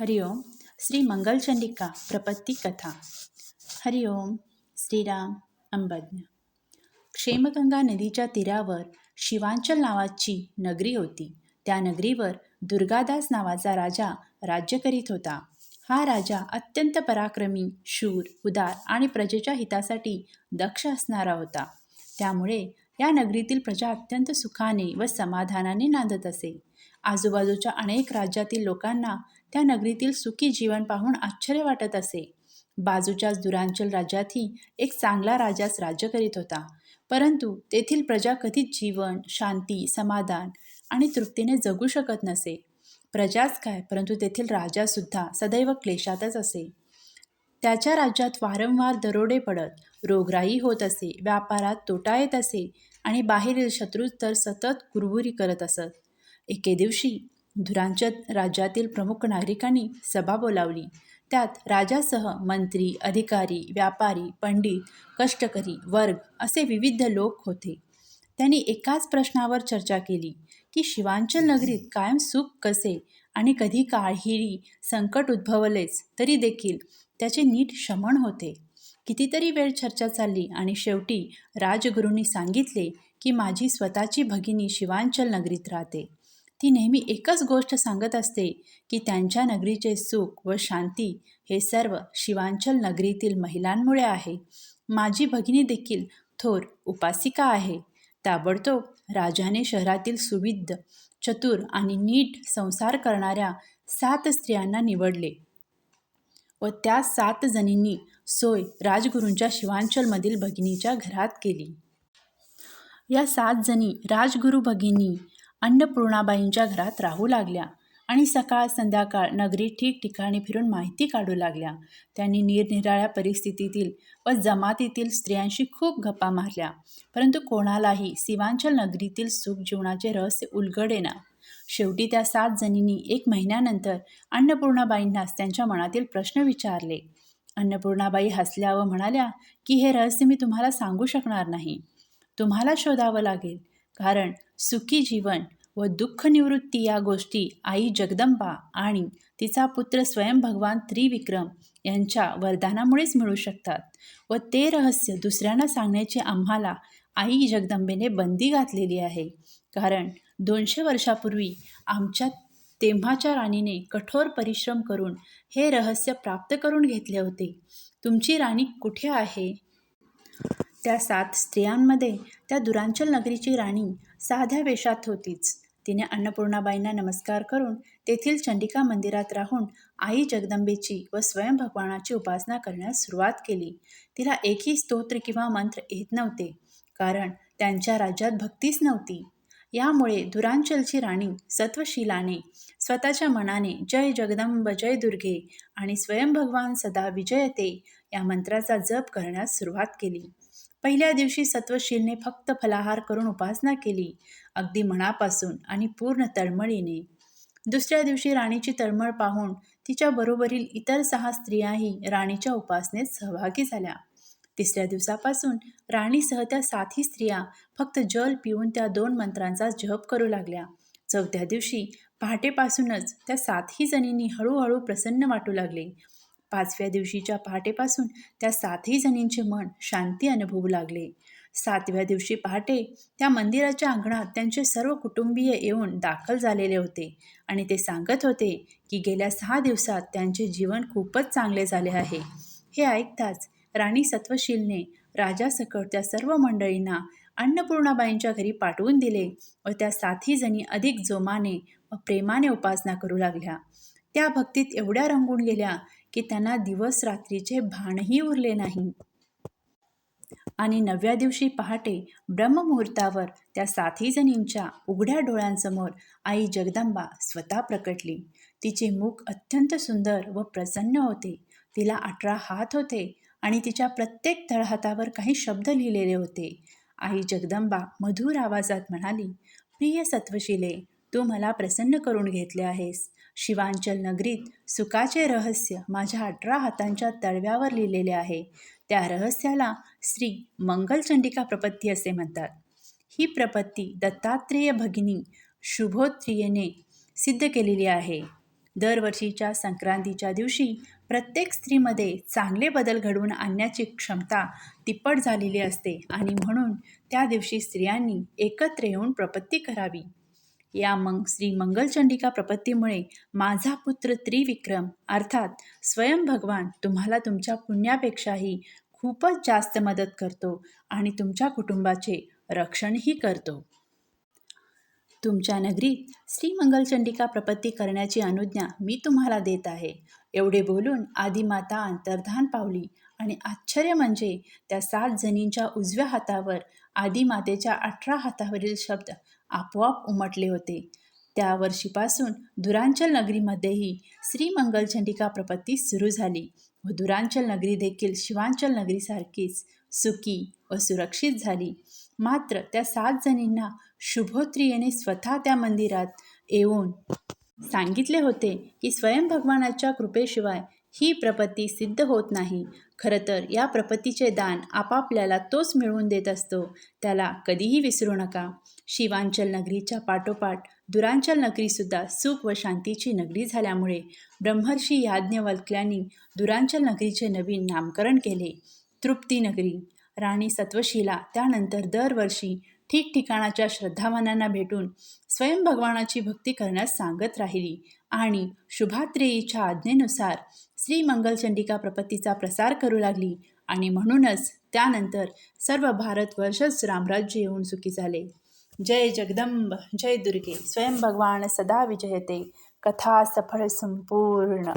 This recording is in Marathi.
हरिओम श्री मंगलचंडिका प्रपत्ती कथा। हरिओम श्रीराम अंबज्ञ। क्षेमगंगा नदीच्या तीरावर शिवांचल नावाची नगरी होती. त्या नगरीवर दुर्गादास नावाचा राजा राज्य करीत होता. हा राजा अत्यंत पराक्रमी शूर उदार आणि प्रजेच्या हितासाठी दक्ष असणारा होता. त्यामुळे या नगरीतील प्रजा अत्यंत सुखाने व समाधानाने नांदत असे. आजूबाजूच्या अनेक राज्यातील लोकांना त्या नगरीतील सुखी जीवन पाहून आश्चर्य वाटत असे. बाजूच्याच दुरांचल राज्यातही एक चांगला राजाच राज्य करीत होता. परंतु तेथील प्रजा कधीच जीवन शांती समाधान आणि तृप्तीने जगू शकत नसे. प्रजाच काय परंतु तेथील राजासुद्धा सदैव क्लेशातच असे. त्याच्या राज्यात वारंवार दरोडे पडत रोगराई होत असे व्यापारात तोटा येत असे आणि बाहेरील शत्रू तर सतत कुरबुरी करत असत. एके दिवशी धुरांचत राज्यातील प्रमुख नागरिकांनी सभा बोलावली. त्यात राजासह मंत्री अधिकारी व्यापारी पंडित कष्टकरी वर्ग असे विविध लोक होते. त्यांनी एकाच प्रश्नावर चर्चा केली की शिवांचल नगरीत कायम सुख कसे आणि कधी काहीही संकट उद्भवलेच तरी देखील त्याचे नीट शमन होते. कितीतरी वेळ चर्चा चालली आणि शेवटी राजगुरूंनी सांगितले की माझी स्वतःची भगिनी शिवांचल नगरीत राहते. ती नेहमी एकच गोष्ट सांगत असते की त्यांच्या नगरीचे सुख व शांती हे सर्व शिवांचल नगरीतील महिलांमुळे आहे. माझी भगिनी देखील थोर उपासिका आहे. ताबडतोब राजाने शहरातील सुविध चतुर आणि नीट संसार करणाऱ्या सात स्त्रियांना निवडले व त्या सात जणींनी सोय राजगुरूंच्या शिवांचलमधील भगिनीच्या घरात केली. या सात जणी राजगुरू भगिनी अन्नपूर्णाबाईंच्या घरात राहू लागल्या. आणि सकाळ संध्याकाळ नगरी ठिकठिकाणी फिरून माहिती काढू लागल्या. त्यांनी निरनिराळ्या परिस्थितीतील व जमातीतील स्त्रियांशी खूप गप्पा मारल्या. परंतु कोणालाही सिवांचल नगरीतील सुख जीवनाचे रहस्य उलगडेना. शेवटी त्या सात जणींनी एक महिन्यानंतर अन्नपूर्णाबाईंनाच त्यांच्या मनातील प्रश्न विचारले. अन्नपूर्णाबाई हसल्या व म्हणाल्या की हे रहस्य मी तुम्हाला सांगू शकणार नाही. तुम्हाला शोधावं लागेल. कारण सुखी जीवन व दुःखनिवृत्ती या गोष्टी आई जगदंबा आणि तिचा पुत्र स्वयं भगवान त्रिविक्रम यांच्या वरदानामुळेच मिळू शकतात. व ते रहस्य दुसऱ्यांना सांगण्याची आम्हाला आई जगदंबेने बंदी घातलेली आहे. कारण दोनशे वर्षापूर्वी आमच्या तेव्हाच्या राणीने कठोर परिश्रम करून हे रहस्य प्राप्त करून घेतले होते. तुमची राणी कुठे आहे? त्या सात स्त्रियांमध्ये त्या दुरांचल नगरीची राणी साध्या वेशात होतीच. तिने अन्नपूर्णाबाईंना नमस्कार करून तेथील चंडिका मंदिरात राहून आई जगदंबेची व स्वयं भगवानाची उपासना करण्यास सुरुवात केली. तिला एकही स्तोत्र किंवा मंत्र येत नव्हते कारण त्यांच्या राज्यात भक्तीच नव्हती. यामुळे दुरांचलची राणी सत्वशीलाने स्वतःच्या मनाने जय जगदंब जय दुर्गे आणि स्वयं भगवान सदा विजयते या मंत्राचा जप करण्यास सुरुवात केली. पहिल्या दिवशी सत्वशीलने फक्त फलाहार करून उपासना केली अगदी मनापासून आणि पूर्ण तळमळीने. दुसऱ्या दिवशी राणीची तळमळ पाहून तिच्या बरोबरील इतर सहा स्त्रियाही राणीच्या उपासनेत सहभागी झाल्या. तिसऱ्या दिवसापासून राणीसह त्या सातही स्त्रिया फक्त जल पिऊन त्या दोन मंत्रांचा जप करू लागल्या. चौथ्या दिवशी पहाटेपासूनच त्या सातही जणींनी हळूहळू प्रसन्न वाटू लागले. पाचव्या दिवशीच्या पहाटेपासून त्या सातही जणींचे मन शांती अनुभवू लागले. सातव्या दिवशी पहाटे त्या मंदिराच्या अंगणात त्यांचे सर्व कुटुंबीय येऊन दाखल झालेले होते आणि ते सांगत होते की गेल्या सहा दिवसात त्यांचे जीवन खूपच चांगले झाले आहे. हे ऐकताच राणी सत्वशीलने राजासकट त्या सर्व मंडळींना अन्नपूर्णाबाईंच्या घरी पाठवून दिले व त्या साथी जणी अधिक जोमाने व प्रेमाने उपासना करू लागल्या. त्या भक्तीत एवढ्या रंगून गेल्या की त्यांना दिवस रात्रीचे भानही उरले नाही. आणि नवव्या दिवशी पहाटे ब्रह्ममुहूर्तावर त्या साथी जणींच्या उघड्या डोळ्यांसमोर आई जगदंबा स्वतः प्रकटली. तिचे मुख अत्यंत सुंदर व प्रसन्न होते. तिला अठरा हात होते आणि तिच्या प्रत्येक तळहातावर काही शब्द लिहिलेले होते. आई जगदंबा मधुर आवाजात म्हणाली प्रिय सत्वशिले तू मला प्रसन्न करून घेतले आहेस. शिवांचल नगरीत सुखाचे रहस्य माझ्या अठरा हातांच्या तळव्यावर लिहिलेले आहे. त्या रहस्याला श्री मंगलचंडिका प्रपत्ती असे म्हणतात. ही प्रपत्ती दत्तात्रेय भगिनी शुभोत्रियेने सिद्ध केलेली आहे. दरवर्षीच्या संक्रांतीच्या दिवशी प्रत्येक स्त्रीमध्ये चांगले बदल घडवून आणण्याची क्षमता तिप्पट झालेली असते आणि म्हणून त्या दिवशी स्त्रियांनी एकत्र येऊन प्रपत्ती करावी. या मग श्री मंगलचंडिका प्रपत्तीमुळे माझा पुत्र त्रिविक्रम अर्थात स्वयं भगवान तुम्हाला तुमच्या पुण्यापेक्षाही खूपच जास्त मदत करतो आणि तुमच्या कुटुंबाचे रक्षणही करतो. तुमच्या नगरीत श्री मंगलचंडिका प्रपत्ती करण्याची अनुज्ञा मी तुम्हाला देत आहे. एवढे बोलून आदिमाता अंतर्धान पावली आणि आश्चर्य म्हणजे त्या सात जणींच्या उजव्या हातावर आदिमातेच्या अठरा हातावरील शब्द आपोआप उमटले होते. त्या वर्षीपासून दुरांचल नगरीमध्येही श्रीमंगल चंडिका प्रपत्ती सुरू झाली व दुरांचल नगरी देखील शिवांचल नगरीसारखीच सुखी व सुरक्षित झाली. मात्र त्या सात जणींना शुभोत्रियेने स्वतः त्या मंदिरात येऊन सांगितले होते की स्वयं भगवानाच्या कृपेशिवाय ही प्रपत्ती सिद्ध होत नाही. खरं तर या प्रपत्तीचे दान आपापल्याला तोच मिळवून देत असतो. त्याला कधीही विसरू नका. शिवांचल नगरीच्या पाठोपाठ दुरांचल नगरीसुद्धा सुख व शांतीची नगरी झाल्यामुळे ब्रह्मर्षी याज्ञवल्क्यांनी दुरांचल नगरीचे नवीन नामकरण केले. तृप्ती नगरी राणी सत्वशीला त्यानंतर दरवर्षी ठिकठिकाणाच्या श्रद्धावानांना भेटून स्वयं भगवानाची भक्ती करण्यास सांगत राहिली. आणि शुभात्रेयीच्या आज्ञेनुसार श्री मंगलचंडिका प्रपत्तीचा प्रसार करू लागली आणि म्हणूनच त्यानंतर सर्व भारतवर्षच रामराज्य येऊन सुखी झाले. जय जगदंब जय दुर्गे स्वयं भगवान सदा विजयते. कथा सफळ संपूर्ण.